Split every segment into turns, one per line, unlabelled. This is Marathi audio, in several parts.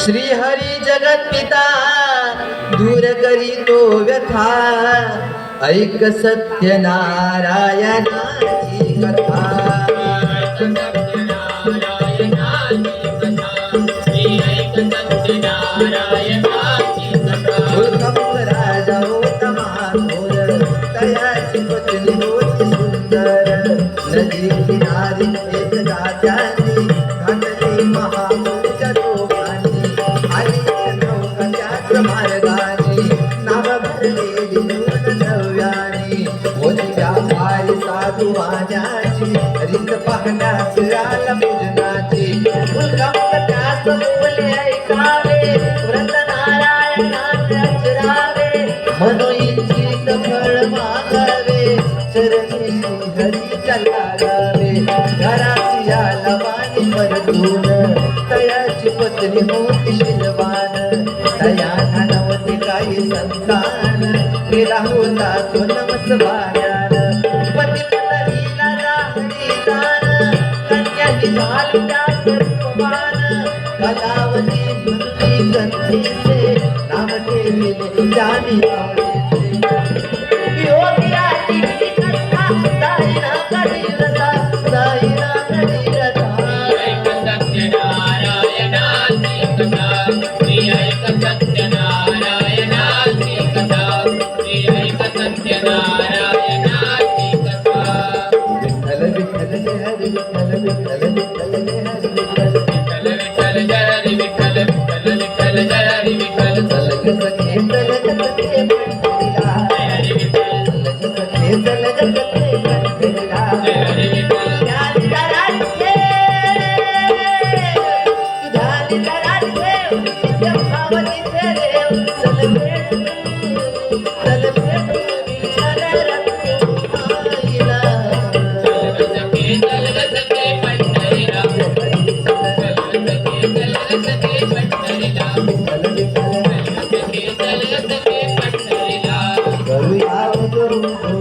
श्री हरी जगत पिता दूर करी तो व्यथा। ऐक सत्य नारायणाची कथा। नदी किनारी एक राजाची मार्गाने नाव भरलेली नून नव्याने होती व्यापारी साधू वाण्याची रीत पाहण्यास आला त्यास बोले ऐकावे व्रत फळ मागावे चरणी परतून तयाची पत्नी शिलवान. तया संतान केला होता तो नमस पती पतरीला राहणी दान कन्याची झाली त्या सर्पवान कलावती म्हणून गंधीचे नाम ठेविले जानी आवडीचे जय हरी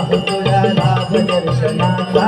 तुला लाभ दर्शनाचा